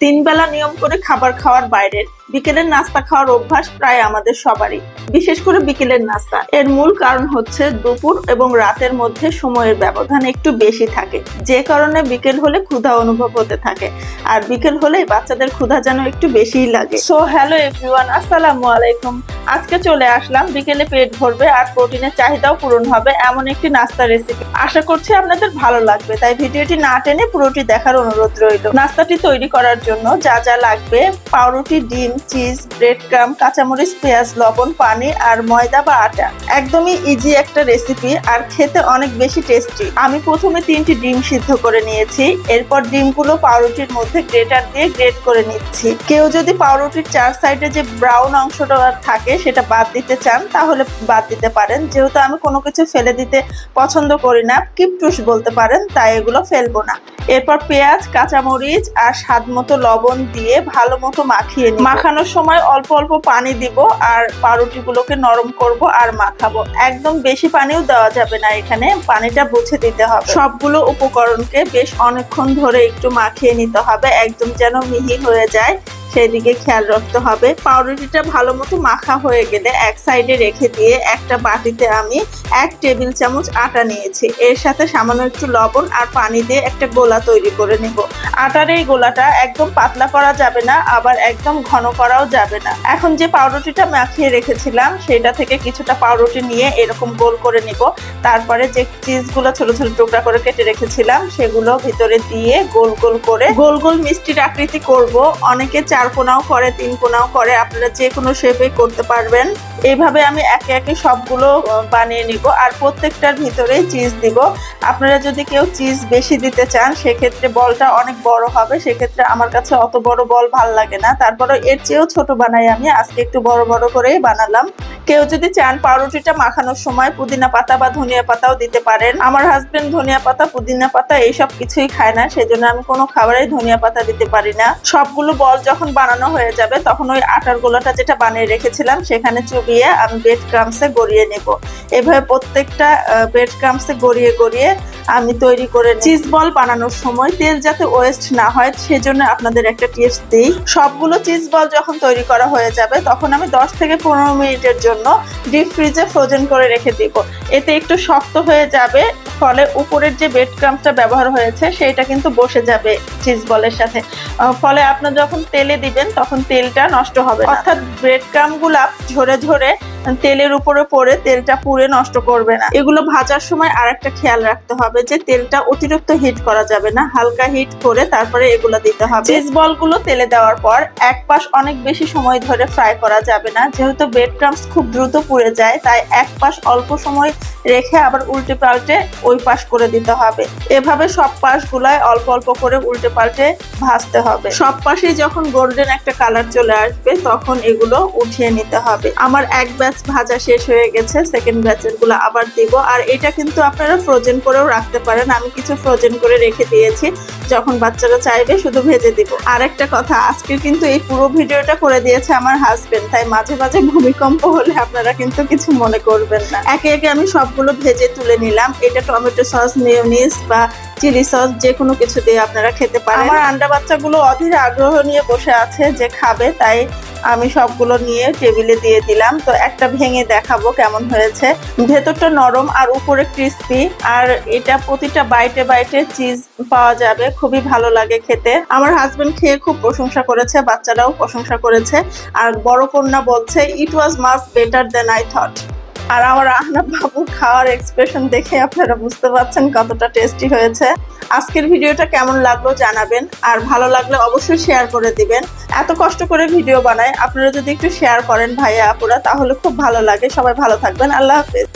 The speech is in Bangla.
তিন বেলা নিয়ম করে খাবার খাওয়ার বাইরের বিকেলের নাস্তা খাওয়ার অভ্যাস প্রায় আমাদের সবারই, বিশেষ করে বিকেলের নাস্তা। এর মূল কারণ হচ্ছে দুপুর এবং রাতের মধ্যে সময়ের ব্যবধান একটু বেশি থাকে। যে কারণে বিকেল হলে ক্ষুধা অনুভব হতে থাকে, আর বিকেল হলেই বাচ্চাদের ক্ষুধা যেন একটু বেশিই লাগে। সো হ্যালো এভরিওয়ান আসসালামু আলাইকুম। আজকে চলে আসলাম, বিকেলে পেট ভরবে আর প্রোটিনের চাহিদাও পূরণ হবে এমন একটি নাস্তা রেসিপি আশা করছি আপনাদের ভালো লাগবে, তাই ভিডিওটি না টেনে পুরোটি দেখার অনুরোধ রইল। নাস্তাটি তৈরি করার জন্য যা যা লাগবে, পাউরুটি, ডিম চিজ ব্রেড ক্রাম কাঁচামরিচ, পেঁয়াজ, লবণ, পানি আর ময়দা বা আটা। একদমই ইজি একটা রেসিপি আর খেতে অনেক বেশি টেস্টি আমি প্রথমে তিনটি ডিম সিদ্ধ করে নিয়েছি। এরপর ডিমগুলো পাউরুটির মধ্যে গ্রেটার দিয়ে গ্রেট করে নিচ্ছি। কেউ যদি পাউরুটির চার সাইডে যে ব্রাউন অংশটা থাকে সেটা বাদ দিতে চান, তাহলে বাদ দিতে পারেন। যেহেতু আমি কোনো কিছু ফেলে দিতে পছন্দ করি না, কিপটুস বলতে পারেন, তাই এগুলো ফেলব না। এরপর পেঁয়াজ, কাঁচামরিচ আর স্বাদ মতো লবণ দিয়ে ভালো মতো মাখিয়ে নিই মাখানোর সময় অল্প অল্প পানি দিব আর পাউরুটি গুলোকে নরম করব আর মাখাবো। একদম বেশি পানিও দেওয়া যাবে না এখানে, পানিটা বুঝে দিতে হবে। সবগুলো উপকরণকে বেশ অনেকক্ষণ ধরে একটু মাখিয়ে নিতে হবে, একদম যেন মিহি হয়ে যায়। সেই দিকে খেয়াল রাখতে হবে। পাউরুটিটা ভালো মতো মাখা হয়ে গেলে এক সাইডে রেখে দিয়ে একটা বাটিতে আমি এক টেবিল চামচ আটা নিয়েছি। এর সাথে সামান্য একটু লবণ আর পানি দিয়ে একটা গোলা তৈরি করে নেব। আটার এই গোলাটা একদম পাতলা করা যাবে না, আবার একদম ঘন করাও যাবে না। এখন যে পাউরুটিটা মাখিয়ে রেখেছিলাম, সেটা থেকে কিছুটা পাউরুটি নিয়ে এরকম গোল করে নিব। তারপরে যে চিজগুলো ছোট ছোট টুকরা করে কেটে রেখেছিলাম, সেগুলো ভিতরে দিয়ে গোল গোল করে, গোল গোল মিষ্টির আকৃতি করব। অনেকে চার কোনাও করে, তিন কোনাও করে আপনারা যে কোনো শেপে করতে পারবেন। এইভাবে আমি একে একে সবগুলো বানিয়ে নিব আর প্রত্যেকটার ভিতরে চিজ দিব। আপনারা যদি কেউ চিজ বেশি দিতে চান, সেক্ষেত্রে বলটা অনেক বড় হবে। সেক্ষেত্রে আমার কাছে অত বড় বল ভালো লাগে না। তারপরে এর চেয়েও ছোট বানাই আমি। আজকে একটু বড় বড় করেই বানালাম। কেউ যদি চান পাউরুটিটা মাখানোর সময় পুদিনা পাতা বা ধনিয়া পাতাও দিতে পারেন। আমার হাজবেন্ড ধনিয়া পাতা, পুদিনা পাতা এইসব কিছুই খায় না, সেজন্য আমি কোনো খাবারে ধনিয়া পাতা দিতে পারি না। সবগুলো বল যখন বানানো হয়ে যাবে, তখন ওই আটার গোলাটা যেটা বানিয়ে রেখেছিলাম, সেখানে চুবিয়ে আমি বেড ক্রামসে গড়িয়ে নেব। এভাবে প্রত্যেকটা বেড ক্রামসে গড়িয়ে গড়িয়ে আমি তৈরি করে চিজ বল বানানোর সময় তেল যাতে ওয়েস্ট না হয়, সেজন্য আপনাদের একটা টিপস দিই। সবগুলো চিজ বল যখন তৈরি করা হয়ে যাবে, তখন আমি 10 থেকে পনেরো মিনিটের জন্য ডিপ ফ্রিজে ফ্রোজেন করে রেখে দিব। এতে একটু শক্ত হয়ে যাবে, ফলে উপরের যে বেড ক্রামসটা ব্যবহার হয়েছে, সেইটা কিন্তু বসে যাবে চিজ বলের সাথে। ফলে আপনার যখন তেলে দিবেন, তখন তেলটা নষ্ট হবে অর্থাৎ ব্রেড ক্রামগুলা ঝরে ঝরে তেলের উপরে পড়ে তেলটা পুড়ে নষ্ট করবে না। এগুলো ভাজার সময় আরেকটা খেয়াল রাখতে হবে যে তেলটা অতিরিক্ত হিট করা যাবে না। হালকা হিট করে তারপরে এগুলো দিতে হবে। চিজ বলগুলো তেলে দেওয়ার পর এক পাশ অনেক বেশি সময় ধরে ফ্রাই করা যাবে না। যেহেতু ব্রেড ক্রামস খুব দ্রুত পুড়ে যায়, তাই এক পাশ অল্প সময় রেখে আবার উল্টে পাল্টে ওই পাশ করে দিতে হবে। এভাবে সব পাশগুলাই অল্প অল্প করে উল্টে পাল্টে ভাজতে হবে। সব পাশেই যখন গোল্ডেন একটা কালার চলে আসবে, তখন এগুলো উঠিয়ে নিতে হবে। আমার এক ব্যাচ ভাজা শেষ হয়ে গেছে সেকেন্ড ব্যাচেরগুলো আবার দিব। আর এটা কিন্তু আপনারা ফ্রোজেন করেও রাখতে পারেন। আমি কিছু ফ্রোজেন করে রেখে দিয়েছি, যখন বাচ্চারা চাইবে শুধু ভেজে দিব। আর একটা কথা, আজকে কিন্তু এই পুরো ভিডিওটা করে দিয়েছে আমার হাজবেন্ড তাই মাঝে মাঝে ভূমিকম্প হলে আপনারা কিন্তু কিছু মনে করবেন না। একে একে আমি সবগুলো ভেজে তুলে নিলাম। এটা টমেটো সস মেয়োনিজ বা চিলি সস যে কোনো কিছু দিয়ে আপনারা খেতে পারেন। আমার আন্ডা বাচ্চাগুলো অধীর আগ্রহ নিয়ে বসে আছে যে খাবে, তাই আমি সবগুলো নিয়ে টেবিলে দিয়ে দিলাম। তো একটা ভেঙে দেখাবো কেমন হয়েছে। ভেতরটা নরম আর উপরে ক্রিস্পি আর এটা প্রতিটা বাইটে বাইটে চিজ পাওয়া যাবে, খুবই ভালো লাগে খেতে। আমার হাজবেন্ড খেয়ে খুব প্রশংসা করেছে, বাচ্চারাও প্রশংসা করেছে। আর বড় কন্যা বলছে it was much better than I thought আর আমার আহনাব বাবুর খাওয়ার এক্সপ্রেশন দেখে আপনারা বুঝতে পারছেন কতটা টেস্টি হয়েছে। আজকের ভিডিওটা কেমন লাগল জানাবেন, আর ভালো লাগলে অবশ্যই শেয়ার করে দিবেন। এত কষ্ট করে ভিডিও বানায়, আপনারা যদি একটু শেয়ার করেন ভাইয়া আপুরা, তাহলে খুব ভালো লাগে। সবাই ভালো থাকবেন, আল্লাহ হাফেজ।